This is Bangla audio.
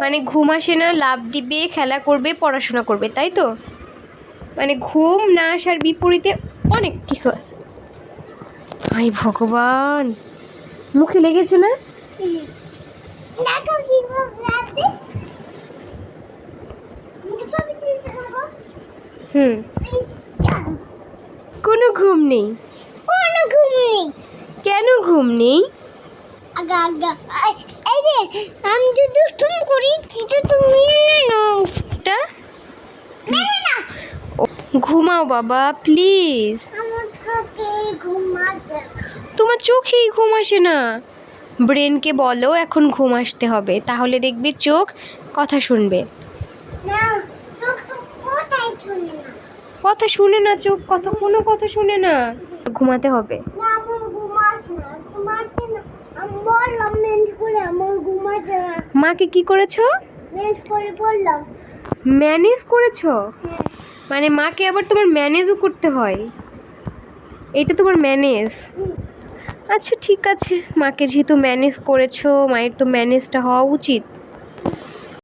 মানে ঘুম আসে না লাভ দিবে খেলা করবে পড়াশোনা করবে তাই তো? মানে ঘুম না আসার বিপরীতে অনেক কিছু আছে। হাই ভগবান মুখে লেগেছে না? হুম। কোনো ঘুম নেই। কোনো ঘুম নেই। কেন ঘুম নেই? আগা আগা। এই যে আমি তো দুষ্টুম করি সেটা তুমি মেনে নাও। এটা? মেনে না ঘুমাও বাবা প্লিজ। তোমার চোখেই ঘুম আসে না। ব্রেনকে বলো এখন ঘুম আসতে হবে। তাহলে দেখবে চোখ কথা শুনবে। কথা শুনে না চোখ কথা কোনো কথা শুনে না। ঘুমাতে হবে না আমার ঘুমাস না ঘুমাচ্ছে না আমি বললাম মেন্স করে আমার ঘুমাচ্ছে না মাকে কি করেছ? ম্যানেজ করে বললাম। ম্যানেজ করেছ? হ্যাঁ। মানে মাকে আবার তোমার ম্যানেজও করতে হয়। এটা তোমার ম্যানেজ। আচ্ছা ঠিক আছে। মাকে যেহেতু ম্যানেজ করেছ মায়ের তো ম্যানেজটা হওয়া উচিত।